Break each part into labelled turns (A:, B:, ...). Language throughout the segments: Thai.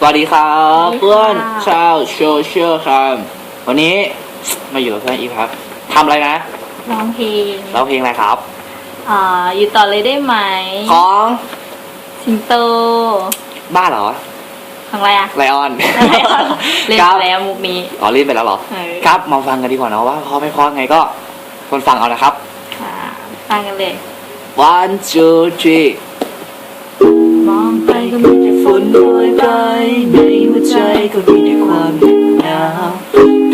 A: สวัสดีครับ
B: สวัสดีค่ะ
A: เพื่อนชาวโซเชียลครับวันนี้มาอยู่กับเพื่อนอีฟครับทำอะไรนะ
B: ร้องเพลง
A: ร้องเพลงอะไรครับ
B: อ่าอยู่ต่อเลยได้ไหม
A: ของ
B: สิงโต
A: บ้าเหรอ
B: ของอะไรอะ
A: ไลออน
B: อะไรอะเล่น
A: ครับ
B: ไปแล้วมุกนี้
A: อ๋อเล่นไปแล้วเหรอ
B: เออ
A: ครับมาฟังกันดีกว่าเนอะว่าเพราะไม่เพราะไงก็คนฟังเอานะครับ
B: ค่ะฟังกันเลย
A: one two three
B: มอง ไปก็มีแต่ฝนโปรยปลายในหัวใจก็มีแต่ความเหน็บหนาว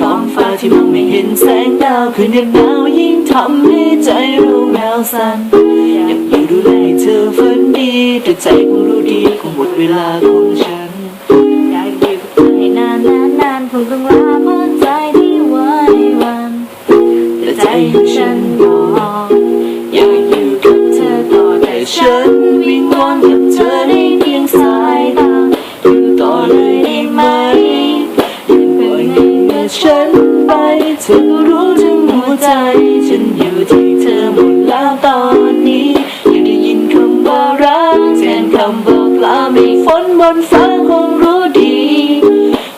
B: ท้องฟ้าที่มองไม่เห็นแสงดาวคืนยังหนาวยิ่งทำให้ใจเราแววสั่นอยากอยู่ดูแลเธอฝันดี แต่ใจคงรู้ดีคงหมดเวลาของฉันอยากอยู่กับเธอให้นานนานนานคงต้องลาเพราะใจที่ไว้วันแต่ใจของฉันบอก ฉันวิงวอนกับเธอได้เพียงสายตาอยู่ต่อเลยได้ไหมอย่าเพิ่งให้เมื่อฉันไปเธอรู้ถึงหัวใจ ฉันอยู่ที่เธอหมดแล้วตอนนี้อยากได้ยินคำว่ารักแทนคำบอกลาไม่ฝนบนฟ้าคงรู้ดี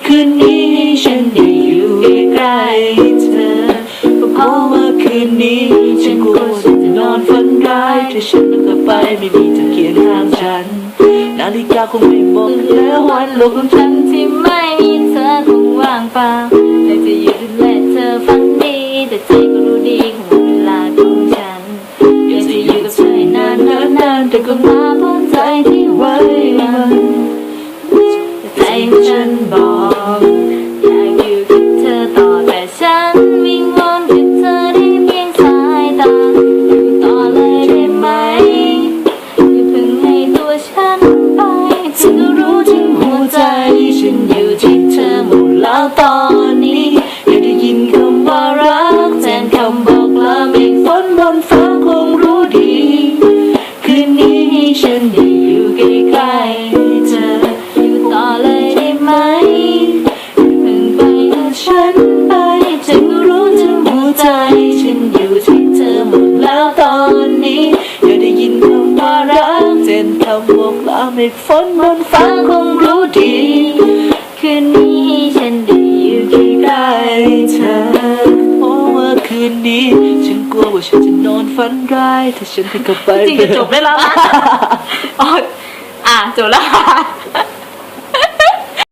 B: คืนนี้ให้ฉันได้อยู่ใกล้เธอเพราะว่าคืนนี้ฉันกลัว ร้ายถ้าฉันต้องกลับไปไม่มีเธอเคียงข้างฉัน นาฬิกาคงไม่บอกแล้ววันโลกของฉันที่ไม่มีเธอคงว่างเปล่าอยากจะอยู่ดูแลเธอฝันดี แต่ใจก็รู้ดีคงเวลาของฉันอยากจะอยู่กับเธอให้นานนานนานแต่ก็มาพราะใจที่ไว้มันแต่ใจของฉันบอก ฉันอยู่ที่เธอหมดแล้วตอนนี้อยาได้ยินคำว่ารักแทนคำบอกลาเมฆฝนบนฟ้าคงรู้ดี คืนนี้ฉันได้อยู่ใกล้ๆเธออยู่ต่อเลยได้ไหมเพิ่งไปกับฉันไปฉันรู้ถึงหัวใจ ฉันอยู่ที่เธอหมดแล้วตอนนี้อยาได้ยินคำว่ารักเจนคำบอกลาเมฆฝนบนฟ้าคงรู้ดี
A: นนี้ ฉันกลัวว่าฉันจะนอนฝันร้ายถ้าฉันได้กลับไป
B: จริงจะจบได้แล้วนะอ๋ออะจบแล้วค่ะ